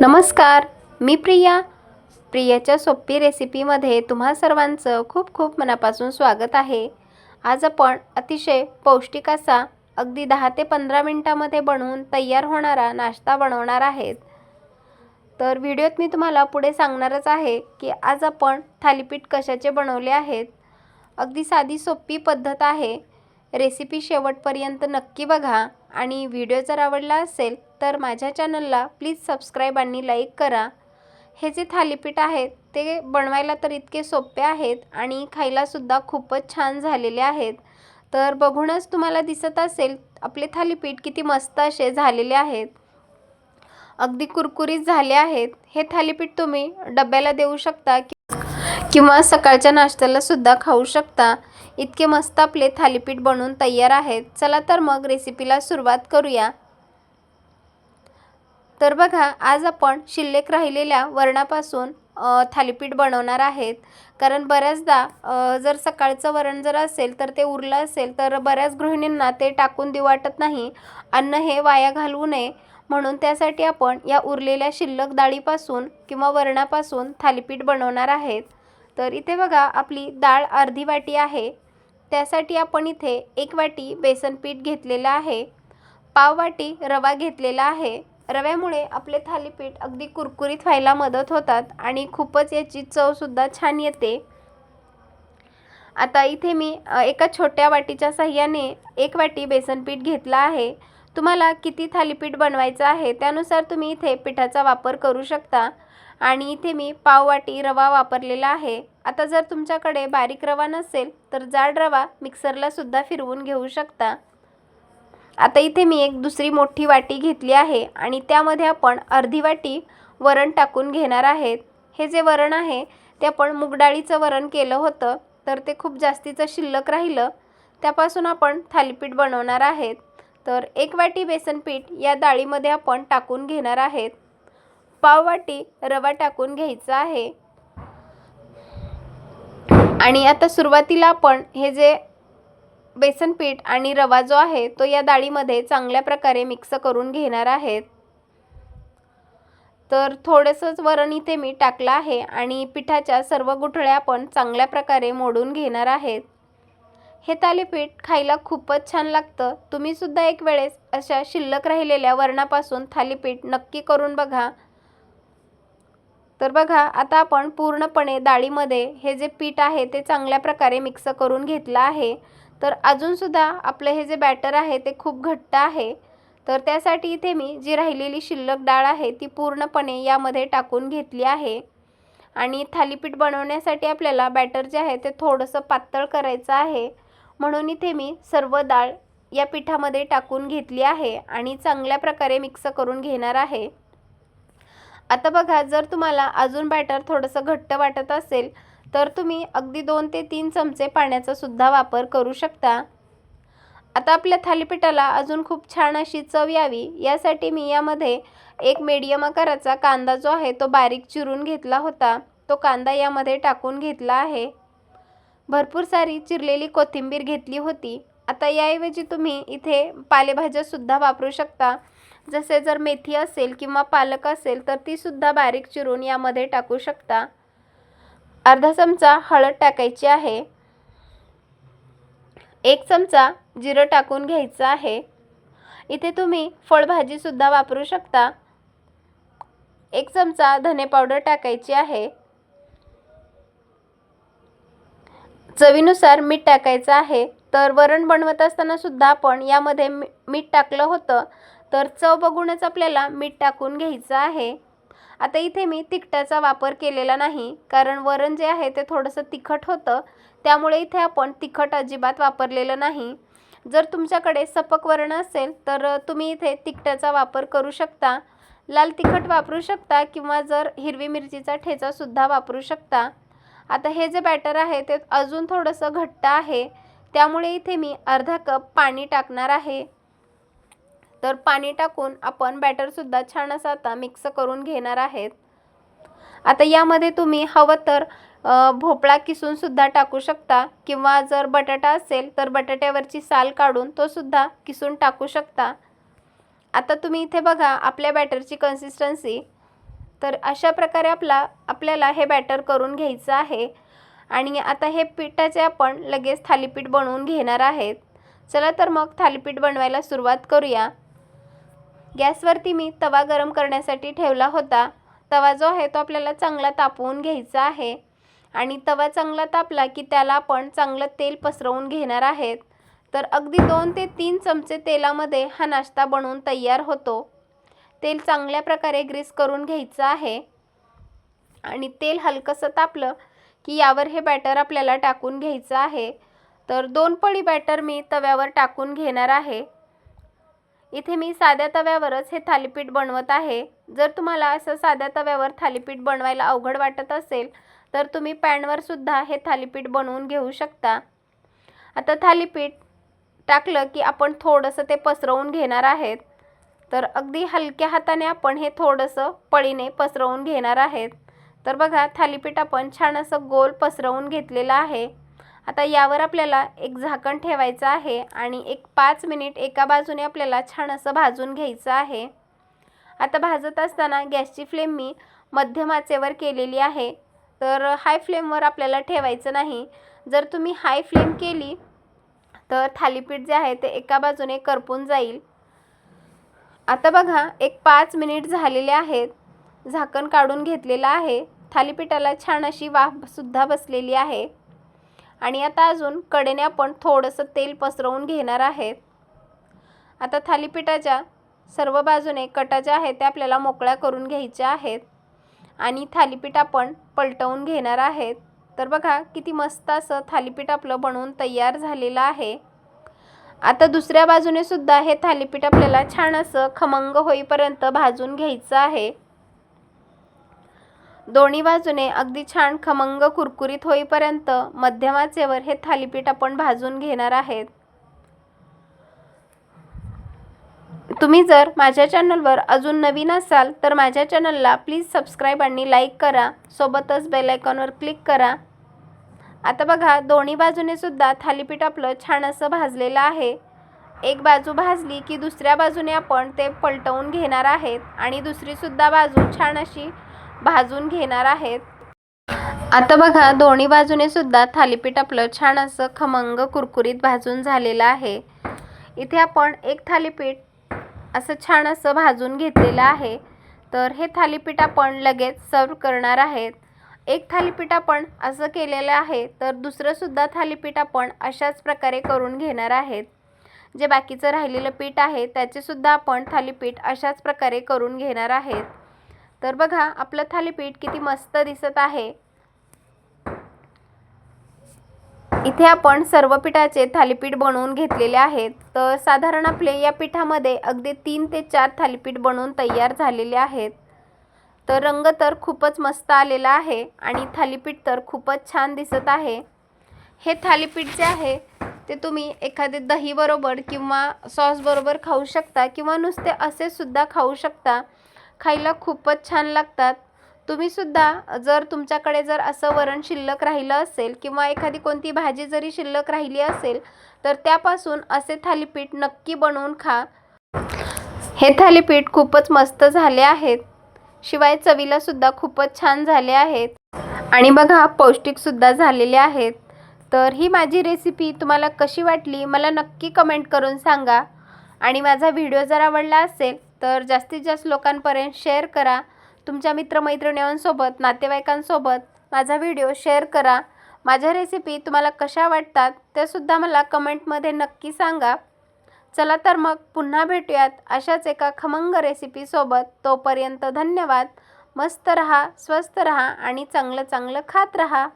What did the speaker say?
नमस्कार मी प्रिया. प्रियाच्या सोपी रेसिपीमध्ये तुम्हा सर्वांचं खूप खूप मनापासून स्वागत आहे. आज आपण अतिशय पौष्टिक असा अगदी दहा ते पंधरा मिनटामध्ये बनवून तयार होणारा नाश्ता बनवणार आहेत. तर व्हिडिओत मी तुम्हाला पुढे सांगणारच आहे की आज आपण थालीपीठ कशाचे बनवले आहेत. अगदी साधी सोपी पद्धत आहे. रेसिपी शेवटपर्यंत नक्की बघा. आणि व्हिडिओ जर आवडला असेल तर माझ्या चॅनलला प्लीज सबस्क्राईब आणि लाईक करा. हे जे थालीपीठ आहेत ते बनवायला तर इतके सोपे आहेत आणि खायलासुद्धा खूपच छान झालेले आहेत. तर बघूनच तुम्हाला दिसत असेल आपले थालीपीठ किती मस्त असे झालेले आहेत. अगदी कुरकुरीत झाले आहेत. हे थालीपीठ तुम्ही डब्याला देऊ शकता की किंवा सकाळच्या नाश्त्याला सुद्धा खाऊ शकता. इतके मस्त आपले थालीपीठ बनवून तयार आहेत. चला तर मग रेसिपीला सुरुवात करूया. तर बघा आज आपण शिल्लक राहिलेल्या वरणापासून थालीपीठ बनवणार आहेत. कारण बऱ्याचदा जर सकाळचं वरण जर असेल तर ते उरलं असेल तर बऱ्याच गृहिणींना ते टाकून देऊ वाटत नाही. अन्न हे वाया घालवू नये. म्हणून त्यासाठी आपण या उरलेल्या शिल्लक डाळीपासून किंवा वरणापासून थालीपीठ बनवणार आहेत. तर इथे बघा आपली डाळ अर्धी वाटी आहे. त्यासाठी आपण इथे एक वाटी बेसन पीठ घेतलेलं आहे. पाव वाटी रवा घेतलेला आहे. रव्यामुळे आपले थालीपीठ अगदी कुरकुरीत व्हायला मदत होतात आणि खूपच याची चवसुद्धा छान येते. आता इथे मी एका छोट्या वाटीच्या साह्याने एक वाटी बेसन पीठ घेतलं आहे. तुम्हाला किती थालीपीठ बनवायचं आहे त्यानुसार तुम्ही इथे पिठाचा वापर करू शकता. आणि इथे मी पाववाटी रवा वापरलेला आहे. आता जर तुमच्याकडे बारीक रवा नसेल तर जाड रवा मिक्सरलासुद्धा फिरवून घेऊ शकता. आता इथे मी एक दुसरी मोठी वाटी घेतली आहे आणि त्यामध्ये आपण अर्धी वाटी वरण टाकून घेणार आहेत. हे जे वरण आहे ते आपण मुगडाळीचं वरण केलं होतं तर ते खूप जास्तीचं शिल्लक राहिलं. त्यापासून आपण थालीपीठ बनवणार आहेत. तर एक वाटी बेसन पीठ या डाळीमध्ये आपण टाकून घेणार आहेत. पाव वाटी रवा टाकून घ्यायचा आहे. आणि आता सुरुवातीला आपण हे जे बेसन पीठ आणि रवा जो आहे तो या डाळीमध्ये चांगल्या प्रकारे मिक्स करून घेणार आहेत. तर थोडंसंच वरण इथे मी टाकलं आहे आणि पिठाच्या सर्व गुठळ्या आपण चांगल्या प्रकारे मोडून घेणार आहेत. हे थालीपीठ खायला खूपच छान लागतं. तुम्हीसुद्धा एक वेळेस अशा शिल्लक राहिलेल्या वरणापासून थालीपीठ नक्की करून बघा. तर बघा आता आपण पूर्णपणे डाळीमध्ये हे जे पीठ आहे ते चांगल्या प्रकारे मिक्स करून घेतलं आहे. तर अजूनसुद्धा आपलं हे जे बॅटर आहे ते खूप घट्ट आहे. तर त्यासाठी इथे मी जी राहिलेली शिल्लक डाळ आहे ती पूर्णपणे यामध्ये टाकून घेतली आहे. आणि थालीपीठ बनवण्यासाठी आपल्याला बॅटर जे आहे ते थोडंसं पातळ करायचं आहे. म्हणून इथे मी सर्व डाळ या पिठामध्ये टाकून घेतली आहे आणि चांगल्या प्रकारे मिक्स करून घेणार आहे. आता बघा जर तुम्हाला अजून बॅटर थोडंसं घट्ट वाटत असेल तर तुम्ही अगदी दोन ते तीन चमचे पाण्याचा सुद्धा वापर करू शकता. आता आपल्या थालीपीठाला अजून खूप छान अशी चव यावी यासाठी मी यामध्ये एक मीडियम आकाराचा कांदा जो आहे तो बारीक चिरून घेतला होता. तो कांदा यामध्ये टाकून घेतला आहे. भरपूर सारी चिरलेली कोथिंबीर घेतली होती. आता याऐवजी तुम्ही इथे पालेभाज्यासुद्धा वापरू शकता. जसे जर मेथी असेल किंवा पालक असेल तर तीसुद्धा बारीक चिरून यामध्ये टाकू शकता. अर्धा चमचा हळद टाकायची आहे. एक चमचा जिरं टाकून घ्यायचं आहे. इथे तुम्ही फळभाजीसुद्धा वापरू शकता. एक चमचा धने पावडर टाकायची आहे. चवीनुसार मीठ टाकायचं आहे. तर वरण बनवत असताना सुद्धा आपण यामध्ये मी मीठ टाकलं होतं. तर चव बघूनच आपल्याला मीठ टाकून घ्यायचं आहे. आता इथे मी तिखटाचा वापर केलेला नाही. कारण वरण जे आहे ते थोडंसं तिखट होतं. त्यामुळे इथे आपण तिखट अजिबात वापरलेलं नाही. जर तुमच्याकडे सपक वरण असेल तर तुम्ही इथे तिखटाचा वापर करू शकता. लाल तिखट वापरू शकता किंवा जर हिरवी मिरचीचा ठेचासुद्धा वापरू शकता. आता हे जे बॅटर आहे ते अजून थोडंसं घट्ट आहे. त्यामुळे इथे मी अर्धा कप पाणी टाकणार आहे. तर पाणी टाकून आपण बॅटरसुद्धा छान असं आता मिक्स करून घेणार आहेत. आता यामध्ये तुम्ही हवं तर भोपळा किसूनसुद्धा टाकू शकता किंवा जर बटाटा असेल तर बटाट्यावरची साल काढून तो सुद्धा किसून टाकू शकता. आता तुम्ही इथे बघा आपल्या बॅटरची कन्सिस्टन्सी तर अशा प्रकारे आपला आपल्याला हे बॅटर करून घ्यायचं आहे. आणि आता हे पिठाचे आपण लगेच थालीपीठ बनवून घेणार आहेत. चला तर मग थालीपीठ बनवायला सुरुवात करूया. गॅसवरती मी तवा गरम करण्यासाठी ठेवला होता. तवा जो आहे तो आपल्याला चांगला तापवून घ्यायचा आहे. आणि तवा चांगला तापला की त्याला आपण चांगलं तेल पसरवून घेणार आहेत. तर अगदी दोन ते तीन चमचे तेलामध्ये हा नाश्ता बनवून तयार होतो. तेल चांगल्या प्रकारे ग्रीस करून घ्यायचं आहे. आणि तेल हलकंसं तापलं की यावर हे बॅटर आपल्याला टाकून घ्यायचं आहे. तर दोन पळी बॅटर मी तव्यावर टाकून घेणार आहे. इथे मी साध्या तव्यावरच हे थालीपीठ बनवत आहे. जर तुम्हाला असं साध्या तव्यावर थालीपीठ बनवायला अवघड वाटत असेल तर तुम्ही पॅनवर सुद्धा हे थालीपीठ बनवून घेऊ शकता. आता थालीपीठ टाकलं की आपण थोडंसं ते पसरवून घेणार आहेत. तर अगदी हलक्या हाताने आपण हे थोडंसं पळीने पसरवून घेणार आहेत. तर बघा थालीपीठ आपण छान असं गोल पसरवून घेतलेलं आहे. आता यावर आपल्याला एक झाकण ठेवायचं आहे आणि एक पाच मिनिट एका बाजूने आपल्याला छान असं भाजून घ्यायचं आहे. आता भाजत असताना गॅसची फ्लेम मी मध्यम आचेवर केलेली आहे. तर हाय फ्लेमवर आपल्याला ठेवायचं नाही. जर तुम्ही हाय फ्लेम केली तर थालीपीठ जे आहे ते एका बाजूने करपून जाईल. आता बघा एक पाच मिनिट झालेले आहेत. झाकण काढून घेतलेलं आहे. थालीपीठाला छान अशी वाफसुद्धा बसलेली आहे. आणि आता अजून कडेने आपण थोडंसं तेल पसरवून घेणार आहेत. आता थालीपीठाच्या सर्व बाजूने कटा ज्या आहेत त्या आपल्याला मोकळ्या करून घ्यायच्या आहेत. आणि थालीपीठ आपण पलटवून घेणार आहेत. तर बघा किती मस्त असं थालीपीठ आपलं बनवून तयार झालेलं आहे. आता दुसऱ्या बाजूने सुद्धा हे थालीपीठ आपल्याला छान असं खमंग होईपर्यंत भाजून घ्यायचं आहे. दोन्ही बाजूने अगदी छान खमंग कुरकुरीत होईपर्यंत मध्यमाचेवर हे थालीपीठ आपण भाजून घेणार आहेत. तुम्ही जर माझ्या चॅनलवर अजून नवीन असाल तर माझ्या चॅनलला प्लीज सबस्क्राईब आणि लाईक करा. सोबतच बेल आयकॉनवर क्लिक करा. आता बघा दोन्ही बाजूने सुद्धा थालीपीठ आपलं छान असं भाजलेलं आहे. एक बाजू भाजली की दुसऱ्या बाजूने आपण ते पलटवून घेणार आहेत आणि दुसरीसुद्धा बाजू छान अशी भाजून घेणार आहेत. आता बघा दोन्ही बाजूने सुद्धा थालीपीठ आपलं छान असं खमंग कुरकुरीत भाजून झालेलं आहे. इथे आपण एक थालीपीठ असं छान असं भाजून घेतलेलं आहे. तर हे थालीपीठ आपण लगेच सर्व करणार आहेत. एक थालीपीठ आपण असं केलेलं आहे तर दुसरंसुद्धा थालीपीठ आपण अशाच प्रकारे करून घेणार आहेत. जे बाकीचं राहिलेलं पीठ आहे त्याचेसुद्धा आपण थालीपीठ अशाच प्रकारे करून घेणार आहेत. तर बघा आपलं थालीपीठ किती मस्त दिसत आहे. इथे आपण सर्व पिठाचे थालीपीठ बनवून घेतलेले आहेत. तर साधारण आपले या पिठामध्ये अगदी तीन ते चार थालीपीठ बनवून तयार झालेले आहेत. तर रंग तर खूपच मस्त आलेला आहे आणि थालीपीठ तर खूपच छान दिसत आहे. हे थालीपीठ जे आहे ते तुम्ही एखादे दहीबरोबर किंवा सॉसबरोबर खाऊ शकता किंवा नुसते असे सुद्धा खाऊ शकता. खायला खूपच छान लागतात. तुम्हीसुद्धा जर तुमच्याकडे जर असं वरण शिल्लक राहिलं असेल किंवा एखादी कोणती भाजी जरी शिल्लक राहिली असेल तर त्यापासून असे थालीपीठ नक्की बनवून खा. हे थालीपीठ खूपच मस्त झाले आहेत. शिवाय चवीलासुद्धा खूपच छान झाले आहेत. आणि बघा पौष्टिकसुद्धा झालेले आहेत. तर ही माझी रेसिपी तुम्हाला कशी वाटली मला नक्की कमेंट करून सांगा. आणि माझा व्हिडिओ जर आवडला असेल तर जास्तीत जास्त लोकांपर्यंत शेअर करा. तुमच्या मित्रमैत्रिणींसोबत नातेवाईकांसोबत माझा व्हिडिओ शेअर करा. माझ्या रेसिपी तुम्हाला कशा वाटतात त्यासुद्धा मला कमेंटमध्ये नक्की सांगा. चला तर मग पुन्हा भेटूयात अशाच एका खमंग रेसिपीसोबत तोपर्यंत धन्यवाद. मस्त रहा स्वस्त रहा आणि चांगलं चांगलं खात रहा.